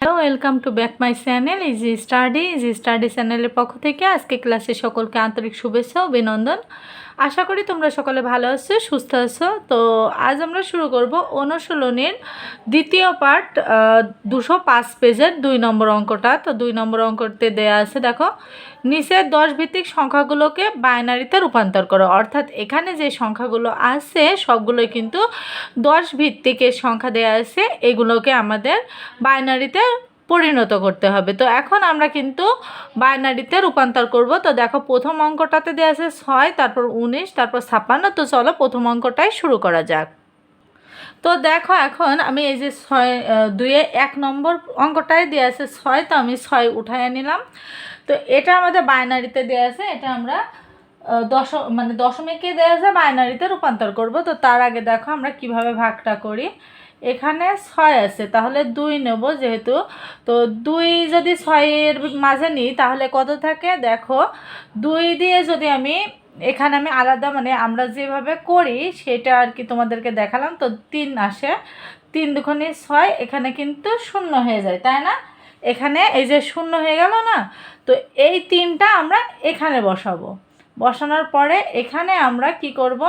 Hello welcome to back my channel easy study easy study চ্যানেলের পক্ষ থেকে আজকে ক্লাসে সকলকে আন্তরিক শুভেচ্ছা অভিনন্দন। আশা করি তোমরা সকলে ভালো আছো, সুস্থ আছো। তো আজ আমরা শুরু করব অনুশীলনের দ্বিতীয় পার্ট দুশো পাঁচ পেজের দুই নম্বর অঙ্কটা। তো দুই নম্বর অঙ্কতে দেয়া আছে, দেখো নিচের দশ ভিত্তিক সংখ্যাগুলোকে বাইনারিতে রূপান্তর করো। অর্থাৎ এখানে যে সংখ্যাগুলো আছে, সবগুলোই কিন্তু দশ ভিত্তিকের সংখ্যা দেয়া আছে। এগুলোকে আমাদের বাইনারিতে পরিণত করতে হবে। তো এখন আমরা কিন্তু বাইনারিতে রূপান্তর করব। তো দেখো প্রথম অঙ্কটাতে দেওয়া আছে ছয়, তারপর উনিশ, তারপর ছাপ্পান্ন। তো চলো প্রথম অঙ্কটাই শুরু করা যাক। তো দেখো এখন আমি এই যে ছয় দুয়ে এক নম্বর অঙ্কটাই দেওয়া আছে ছয়। তো আমি ছয় উঠায় নিলাম। তো এটা আমাদের বাইনারিতে দেওয়া আছে। এটা আমরা দশ মানে দশমিকে দেওয়া আছে বাইনারিতে রূপান্তর করব। তো তার আগে দেখো আমরা কীভাবে ভাগটা করি। এখানে ছয় আছে, তাহলে দুই নেব যেহেতু। তো দুই যদি ছয়ের মাঝে নিই, তাহলে কত থাকে? দেখো, দুই দিয়ে যদি আমি, এখানে আমি আলাদা মানে আমরা যেভাবে করি, সেটা আর কি তোমাদেরকে দেখালাম। তো তিন আসে, তিন দুখানি ছয়, এখানে কিন্তু শূন্য হয়ে যায়, তাই না? এখানে এই যে শূন্য হয়ে গেল না, তো এই তিনটা আমরা এখানে বসাবো। বসানোর পরে এখানে আমরা কি করব?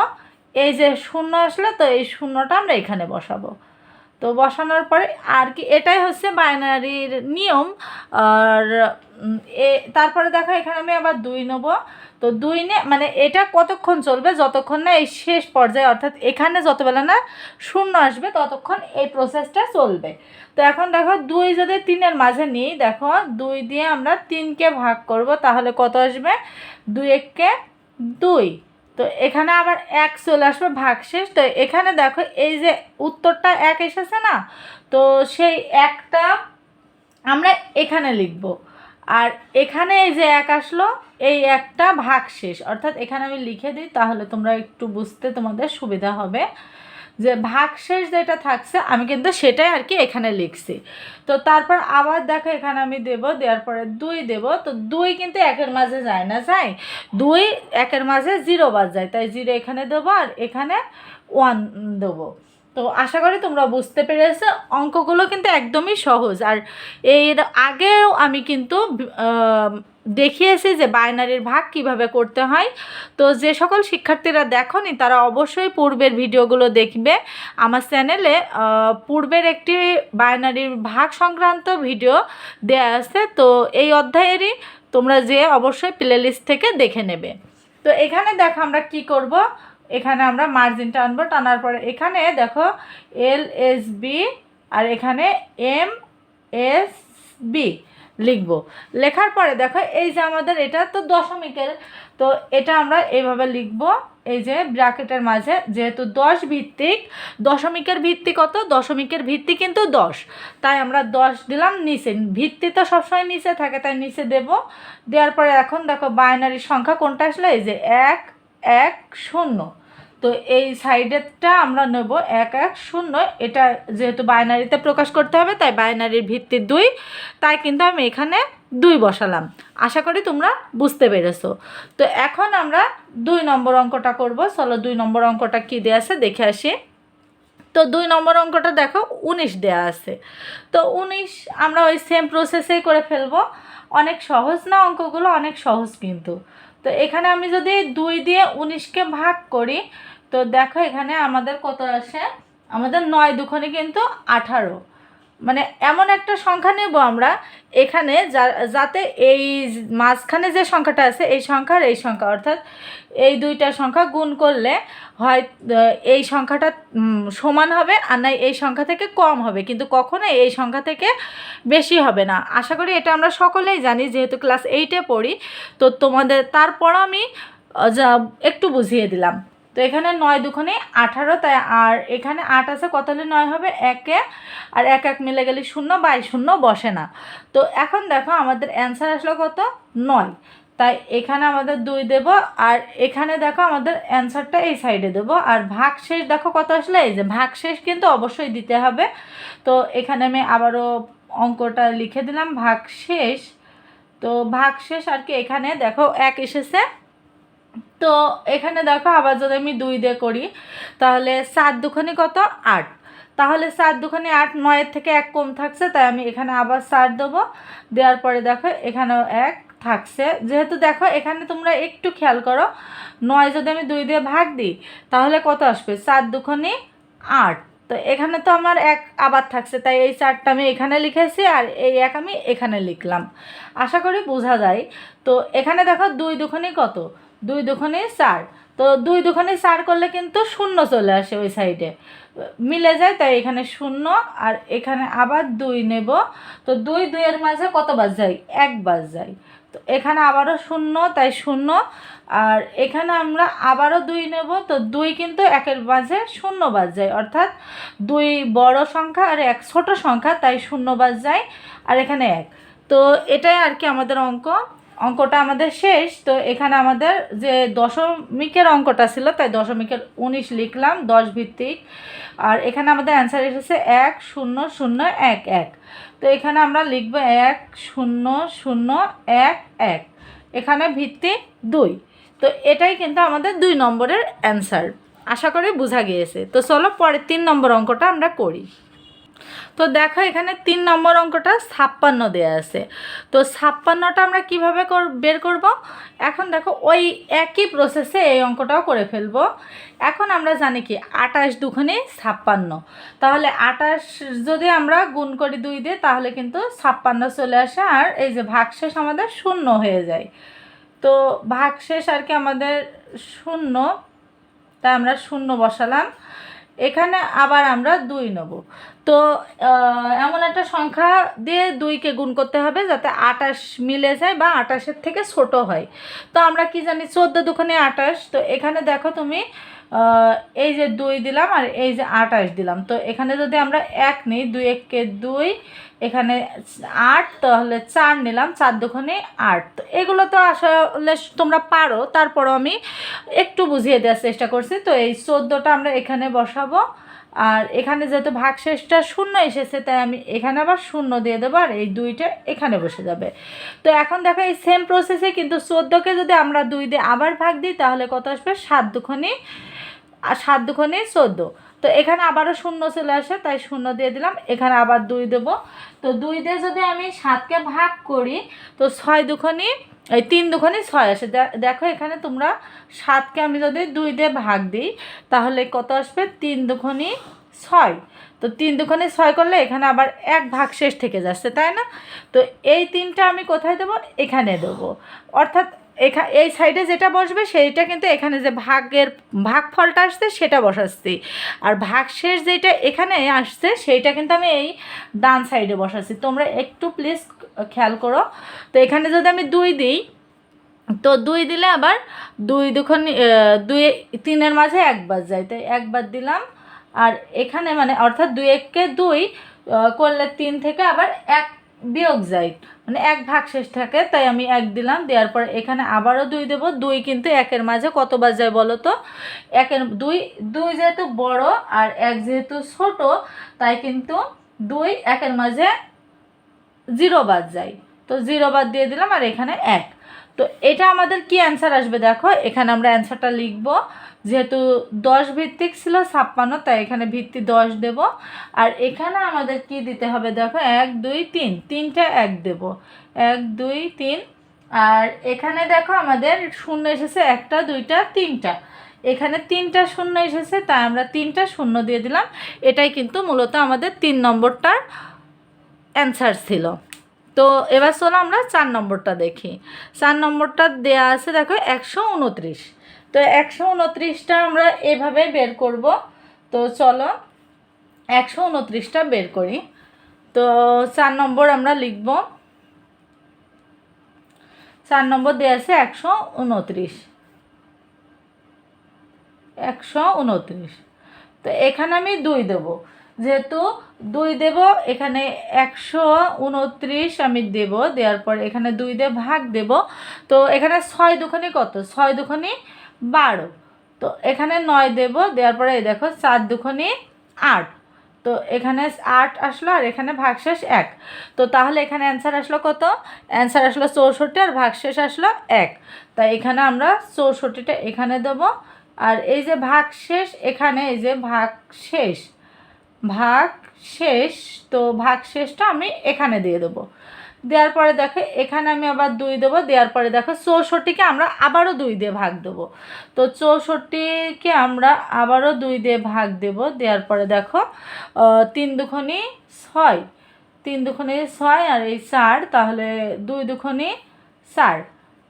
এই যে শূন্য আসলে, তো এই শূন্যটা আমরা এখানে বসাবো। তো বসানোর পরে আর কি, এটাই হচ্ছে বাইনারির নিয়ম। আর এ, তারপরে দেখো এখানে আমি আবার দুই নেব। তো দুই নে মানে এটা কতক্ষণ চলবে? যতক্ষণ না এই শেষ পর্যায়ে, অর্থাৎ এখানে যতবেলা না শূন্য আসবে, ততক্ষণ এই প্রসেসটা চলবে। তো এখন দেখো দুই যদি তিনের মাঝে নিই, দেখো দুই দিয়ে আমরা তিনকে ভাগ করব, তাহলে কত আসবে? দুই এককে দুই। তো এখানে আবার এক চলে আসবে ভাগশেষ তো এখানে দেখো, এই যে উত্তরটা এক এসেছে না? তো সেই একটা আমরা এখানে লিখব। আর এখানে এই যে এক আসলো, এই একটা ভাগশেষ অর্থাৎ এখানে আমি লিখে দিই, তাহলে তোমরা একটু বুঝতে তোমাদের সুবিধা হবে। যে ভাগশেষ যেটা থাকছে, আমি কিন্তু সেটাই আর কি এখানে লিখছি। তো তারপর আবার দেখো এখানে আমি দেব, দেওয়ার পরে দুই দেব, তো দুই কিন্তু একের মাঝে যায় না যায় দুই একের মাঝে জিরো বাদ যায়, তাই জিরো এখানে দেবো আর এখানে ওয়ান দেবো। তো আশা করি তোমরা বুঝতে পেরেছ। অঙ্কগুলো কিন্তু একদমই সহজ। আর এর আগেও আমি কিন্তু দেখিয়েছি যে বাইনারির ভাগ কীভাবে করতে হয়। তো যে সকল শিক্ষার্থীরা দেখনি, তারা অবশ্যই পূর্বের ভিডিওগুলো দেখবে। আমার চ্যানেলে পূর্বের একটি বাইনারির ভাগ সংক্রান্ত ভিডিও দেয়া আছে। তো এই অধ্যায়েরই তোমরা যে অবশ্যই প্লেলিস্ট থেকে দেখে নেবে। তো এখানে দেখো আমরা কি করব। এখানে আমরা মার্জিনটা আনব, টানার পরে এখানে দেখো এল এস বি আর এখানে এম এস বি লিখব। লেখার পরে দেখো এই যে আমাদের এটা তো দশমিকের, তো এটা আমরা এইভাবে লিখব, এই যে ব্র্যাকেটের মাঝে যেহেতু দশ ভিত্তিক, দশমিকের ভিত্তি কত? দশমিকের ভিত্তি কিন্তু দশ। তাই আমরা দশ দিলাম নিচে। ভিত্তি তো সবসময় নিচে থাকে, তাই নিচে দেব। দেওয়ার পরে এখন দেখো বাইনারি সংখ্যা কোনটা আসলে? এই যে এক এক, শূন্য। তো এই সাইডেরটা আমরা নেব এক এক শূন্য। এটা যেহেতু বাইনারিতে প্রকাশ করতে হবে, তাই বাইনারির ভিত্তি দুই। তাই কিন্তু আমি এখানে দুই বসালাম। আশা করি তোমরা বুঝতে পেরেছ। তো এখন আমরা দুই নম্বর অঙ্কটা করব। চলো দুই নম্বর অঙ্কটা কী দেওয়া আছে দেখে আসি। তো দুই নম্বর অঙ্কটা দেখো, উনিশ দেওয়া আছে। তো উনিশ আমরা ওই সেম প্রসেসেই করে ফেলব। অনেক সহজ না অঙ্কগুলো? অনেক সহজ কিন্তু। তো এখানে আমি যদি দুই দিয়ে উনিশকে ভাগ করি, তো দেখো এখানে আমাদের কত আসে? আমাদের নয় দুখনে কিন্তু আঠারো। মানে এমন একটা সংখ্যা নেব আমরা এখানে যা- যাতে এই মাঝখানে যে সংখ্যাটা আছে, এই সংখ্যার এই সংখ্যা, অর্থাৎ এই দুইটা সংখ্যা গুণ করলে হয় এই সংখ্যাটা সমান হবে আর নাই এই সংখ্যা থেকে কম হবে। কিন্তু কখনো এই সংখ্যা থেকে বেশি হবে না। আশা করি এটা আমরা সকলেই জানি, যেহেতু ক্লাস এইটে পড়ি, তো তোমাদের তারপর আমি একটু বুঝিয়ে দিলাম। তো এখানে নয় দুখানে আঠারো, তাই আর এখানে আট আছে, কত হলে নয় হবে? একে, আর এক এক মিলে গেলে শূন্য বাই শূন্য বসে না। তো এখন দেখো আমাদের অ্যান্সার আসলো কত? নয়। তাই এখানে আমাদের দুই দেব, আর এখানে দেখো আমাদের অ্যান্সারটা এই সাইডে দেবো। আর ভাগ শেষ দেখো কত আসলে? এই যে ভাগ শেষ কিন্তু অবশ্যই দিতে হবে। তো এখানে আমি আবারও অঙ্কটা লিখে দিলাম ভাগ শেষ তো ভাগ শেষ আর কি এখানে দেখো এক এসেছে তো এখানে দেখো আবার যদি আমি দুই দিয়ে করি, তাহলে সাত দুখানি কত? আট। তাহলে সাত দুখানে আট নয়ের থেকে এক কম থাকছে, তাই আমি এখানে আবার চার দেবো। দেওয়ার পরে দেখো এখানেও এক থাকছে। যেহেতু দেখো এখানে তোমরা একটু খেয়াল করো, নয় যদি আমি দুই দিয়ে ভাগ দিই, তাহলে কত আসবে? সাত দুখানে আট। তো এখানে তো আমার এক আবার থাকছে, তাই এই চারটা আমি এখানে লিখেছি আর এই এক আমি এখানে লিখলাম। আশা করি বোঝা যায়। তো এখানে দেখো দুই দুখানে কত? দুই দুখানে চার তো দুই দুখানে চার করলে কিন্তু শূন্য চলে আসে ওই সাইডে। মিলে যায়, তাই এখানে শূন্য আর এখানে আবার দুই নেব। তো দুই দুইয়ের মাঝে কত বাজ যায়? এক বাজ যায়। তো এখানে আবারও শূন্য, তাই শূন্য। আর এখানে আমরা আবারও দুই নেব, তো দুই কিন্তু একের মাঝে শূন্য বাজ যায়। অর্থাৎ দুই বড় সংখ্যা আর এক ছোট সংখ্যা, তাই শূন্য বাজ যায় আর এখানে এক। তো এটাই আর কি আমাদের অঙ্ক। অঙ্কটা আমাদের শেষ, তো এখানে আমাদের যে দশমিকের অঙ্কটা ছিল, তাই দশমিকের উনিশ লিখলাম, দশ ভিত্তিক। আর এখানে আমাদের অ্যান্সার এসেছে এক, শূন্য শূন্য, এক এক। তো এখানে আমরা লিখব এক, শূন্য শূন্য, এক এক। এখানে ভিত্তি দুই। তো এটাই কিন্তু আমাদের দুই নম্বরের অ্যান্সার আশা করি বোঝা গিয়েছে। তো চলো পরের তিন নম্বর অঙ্কটা আমরা করি। তো দেখো এখানে তিন নম্বর অঙ্কটা ছাপ্পান্ন দেওয়া আছে। তো ছাপ্পান্নটা আমরা কীভাবে বের করব? এখন দেখো ওই একই প্রসেসে এই অঙ্কটাও করে ফেলব। এখন আমরা জানি কি আটাশ দুখানে ছাপ্পান্ন। তাহলে আটাশ যদি আমরা গুণ করি দুই দিয়ে, তাহলে কিন্তু ছাপ্পান্ন চলে আসে আর এই যে ভাগশেষ আমাদের শূন্য হয়ে যায়। তো ভাগশেষ আর কি আমাদের শূন্য, তাই আমরা শূন্য বসালাম। এখানে আবার আমরা দুই নেব। তো এমন একটা সংখ্যা দিয়ে দুইকে গুণ করতে হবে যাতে আটাশ মিলে যায় বা আটাশের থেকে ছোট হয়। তো আমরা কি জানি, চোদ্দ দুখানে আটাশ, তো এখানে দেখো তুমি এই যে দুই দিলাম আর এই যে আটাশ দিলাম। তো এখানে যদি আমরা এক নিই, দুই এককে দুই, এখানে আট, তাহলে চার নিলাম, চার দুখানে আট। তো এগুলো তো আসলে তোমরা পারো, তারপরও আমি একটু বুঝিয়ে দেওয়ার চেষ্টা করছি। তো এই চোদ্দোটা আমরা এখানে বসাবো। আর এখানে যেহেতু ভাগশেষটা শূন্য এসেছে, তাই আমি এখানে আবার শূন্য দিয়ে দেবো আর এই দুইটা এখানে বসে যাবে। তো এখন দেখো এই সেম প্রসেসে কিন্তু চোদ্দোকে যদি আমরা দুই দিয়ে আবার ভাগ দিই, তাহলে কত আসবে? সাত দুখানি আর সাত দুখানি চোদ্দ। তো এখানে আবারও শূন্য চলে আসে, তাই শূন্য দিয়ে দিলাম। এখানে আবার দুই দেব। তো দুই দিয়ে যদি আমি সাতকে ভাগ করি, তো ছয় দুখানি, এই তিন দুখানি ছয় আসে। দেখো এখানে তোমরা সাতকে আমি যদি দুই দিয়ে ভাগ দিই, তাহলে কত আসবে? তিন দুখানি ছয়। তো তিন দুখানি ছয় করলে এখানে আবার এক ভাগ শেষ থেকে যাচ্ছে, তাই না? তো এই তিনটা আমি কোথায় দেবো? এখানে দেবো। অর্থাৎ এখা, এই সাইডে যেটা বসবে সেইটা কিন্তু এখানে যে ভাগের, ভাগফলটা আসছে সেটা বসাচ্ছি। আর ভাগশেষ যেটা এখানে আসছে সেইটা কিন্তু আমি এই ডান সাইডে বসাচ্ছি। তোমরা একটু প্লিজ খেয়াল করো। তো এখানে যদি আমি দুই দিই, তো দুই দিলে আবার দুই দুখন দুই, তিনের মাঝে একবার যায়। তাই একবার দিলাম। আর এখানে মানে অর্থাৎ দুই এককে দুই করলে তিন থেকে আবার এক বিয়োগ যায় মানে এক ভাগ শেষ থাকে, তাই আমি এক দিলাম, দেওয়ার পর এখানে আবারও দুই দেব। দুই কিন্তু একের মাঝে কতবার যায় বলো তো? একের দুই দুই যেহেতু বড় আর এক যেহেতু ছোট, তাই কিন্তু দুই একের মাঝে জিরো বাদ যায়। তো জিরো বাদ দিয়ে দিলাম আর এখানে এক। তো এটা আমাদের কি অ্যান্সার আসবে দেখো? এখানে আমরা অ্যান্সারটা লিখব। যেহেতু দশ ভিত্তিক ছিল ছাপ্পান্ন, তাই এখানে ভিত্তি দশ দেব। আর এখানে আমাদের কি দিতে হবে দেখো? এক, দুই, তিন। তিনটা এক দেব। এক, দুই, তিন। আর এখানে দেখো আমাদের শূন্য এসেছে একটা, দুইটা, তিনটা। এখানে তিনটা শূন্য এসেছে, তাই আমরা তিনটা শূন্য দিয়ে দিলাম। এটাই কিন্তু মূলত আমাদের তিন নম্বরটার অ্যান্সার ছিল। তো এবার চলো আমরা চার নম্বরটা দেখি। চার নম্বরটা দেয়া আছে দেখো একশো উনত্রিশ। তো একশো উনত্রিশটা আমরা এভাবে বের করব। তো চলো একশো উনত্রিশটা বের করি। তো চার নম্বর আমরা লিখব। চার নম্বর দেওয়া আছে একশো উনত্রিশ। একশো উনত্রিশ। তো এখানে আমি দুই দেব। যেহেতু দুই দেব, এখানে একশো উনত্রিশ আমি দেব, দেওয়ার পর এখানে দুই দিয়ে ভাগ দেব। তো এখানে ছয় দুখানি কত? ছয় দুখানি বারো। তো এখানে নয় দেব, দেওয়ার পরে এই দেখো চার দুখানি আট। তো এখানে আট আসলো আর এখানে ভাগশেষ এক। তো তাহলে এখানে অ্যান্সার আসলো কত? অ্যান্সার আসলো চৌষট্টি আর ভাগশেষ আসলো এক। তাই এখানে আমরা চৌষট্টিটা এখানে দেবো। আর এই যে ভাগশেষ, এখানে এই যে ভাগশেষ। ভাগ শেষ, তো ভাগ শেষটা আমি এখানে দিয়ে দেবো। দেওয়ার পরে দেখো, এখানে আমি আবার দুই দেবো, দেওয়ার পরে দেখো চৌষট্টিকে আমরা আবারও দুই দিয়ে ভাগ দেবো। তো চৌষট্টিকে আমরা আবারও দুই দিয়ে ভাগ দেব, দেওয়ার পরে দেখো তিন দুখনি ছয়। তিন দুখনি ছয় আর এই চার, তাহলে দুই দুখনি চার।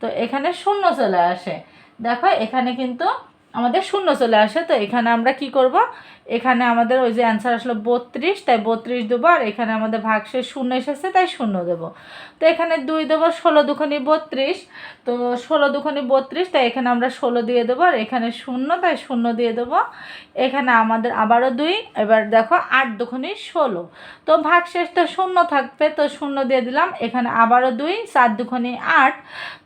তো এখানে শূন্য চলে আসে। দেখো, এখানে কিন্তু আমাদের শূন্য চলে আসে, তো এখানে আমরা কি করব? এখানে আমাদের ওই যে অ্যান্সার আসলো বত্রিশ, তাই বত্রিশ দেবো, আর এখানে আমাদের ভাগশেষ শূন্য এসেছে, তাই শূন্য দেবো। তো এখানে দুই দেবো, ষোলো দুখানি বত্রিশ, তো ষোলো দুখানি বত্রিশ, তাই এখানে আমরা ষোলো দিয়ে দেবো, আর এখানে শূন্য, তাই শূন্য দিয়ে দেবো। এখানে আমাদের আবারও দুই, এবার দেখো আট দুখানি ষোলো। তো ভাগশেষটা শূন্য থাকবে, তো শূন্য দিয়ে দিলাম, এখানে আবারও দুই, চার দুখানি আট,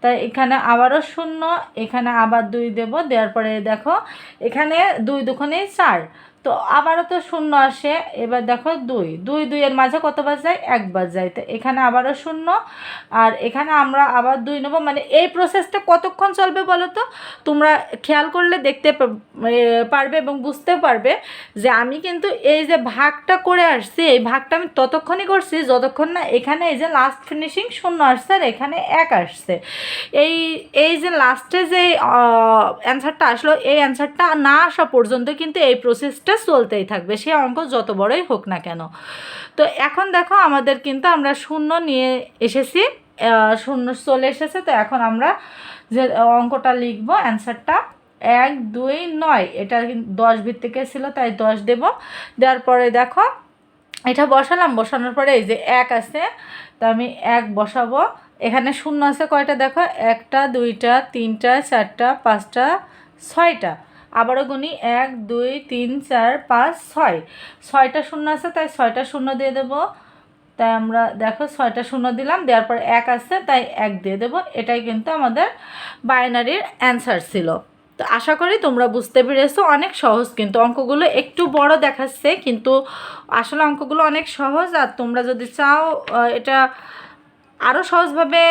তাই এখানে আবারও শূন্য, এখানে আবার দুই দেব, দেওয়ার পরে দেখো এখানে দুই দুখানি চার। তো আবারও তো শূন্য আসে। এবার দেখো দুই। দুই, দুইয়ের মাঝে কত কতবার যায়? একবার যায়। তো এখানে আবারও শূন্য। আর এখানে আমরা আবার দুই নেব। মানে এই প্রসেসটা কতক্ষণ চলবে বলো তো? তোমরা খেয়াল করলে দেখতে পারবে এবং বুঝতে পারবে যে আমি কিন্তু এই যে ভাগটা করে আসছি, এই ভাগটা আমি ততক্ষণই করছি যতক্ষণ না এখানে এই যে লাস্ট ফিনিশিং শূন্য আসছে আর এখানে এক আসছে। এই এই যে লাস্টে যে অ্যান্সারটা আসলো, এই অ্যান্সারটা না আসা পর্যন্ত কিন্তু এই প্রসেসটা চলতেই থাকবে, সে অঙ্ক যত বড়ই হোক না কেন। তো এখন দেখো আমাদের কিন্তু আমরা শূন্য নিয়ে এসেছি শূন্য চলে এসেছে, তো এখন আমরা যে অঙ্কটা লিখব, অ্যান্সারটা এক, দুই, নয়, এটা দশ ভিত্তিকে ছিল, তাই দশ দেব। দেওয়ার পরে দেখো, এটা বসালাম, বসানোর পরে এই যে এক আছে, তা আমি এক বসাবো। এখানে শূন্য আছে কয়টা দেখো, একটা, দুইটা, তিনটা, চারটা, পাঁচটা, ছয়টা। আবারও গুনি, এক, দুই, তিন, চার, পাঁচ, ছয়। ছয়টা শূন্য আছে, তাই ছয়টা শূন্য দিয়ে দেবো। তাই আমরা দেখো ছয়টা শূন্য দিলাম, দেওয়ার পর এক আছে, তাই এক দিয়ে দেবো। এটাই কিন্তু আমাদের বাইনারির অ্যান্সার ছিল। তো আশা করি তোমরা বুঝতে পেরেছ, অনেক সহজ কিন্তু অঙ্কগুলো একটু বড় দেখাচ্ছে, কিন্তু আসলে অঙ্কগুলো অনেক সহজ। আর তোমরা যদি চাও এটা আরও সহজভাবে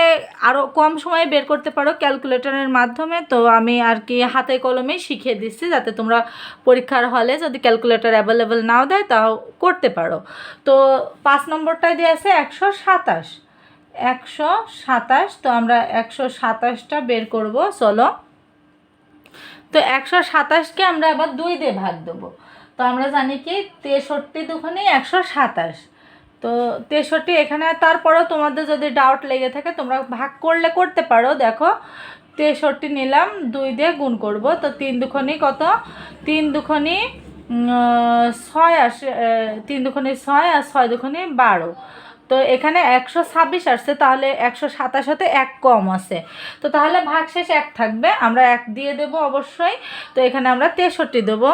আরও কম সময়ে বের করতে পারো ক্যালকুলেটরের মাধ্যমে। তো আমি আর কি হাতে কলমেই শিখিয়ে দিচ্ছি যাতে তোমরা পরীক্ষার হলে যদি ক্যালকুলেটর অ্যাভেলেবেল নাও দেয় তাও করতে পারো। তো পাঁচ নম্বরটায় দিয়ে আছে একশো সাতাশ। একশো সাতাশ, তো আমরা একশো সাতাশটা বের করব, চলো। তো একশো সাতাশকে আমরা আবার দুই দিয়ে ভাগ দেবো। তো আমরা জানি কি তেষট্টি দুখানে একশো সাতাশ। তো তেষট্টি এখানে, তারপরেও তোমাদের যদি ডাউট লেগে থাকে, তোমরা ভাগ করলে করতে পারো। দেখো, তেষট্টি নিলাম, দুই দিয়ে গুণ করব। তো তিন দুখনি কত? তিন দুখনি ছয় আসে তিন দুখনি ছয় আর ছয় দুখনি বারো। তো এখানে একশো ছাব্বিশ আসছে, তাহলে একশো সাতাশ হতে এক কম আছে। তো তাহলে ভাগশেষ এক থাকবে, আমরা এক দিয়ে দেব অবশ্যই। তো এখানে আমরা তেষট্টি দেবো।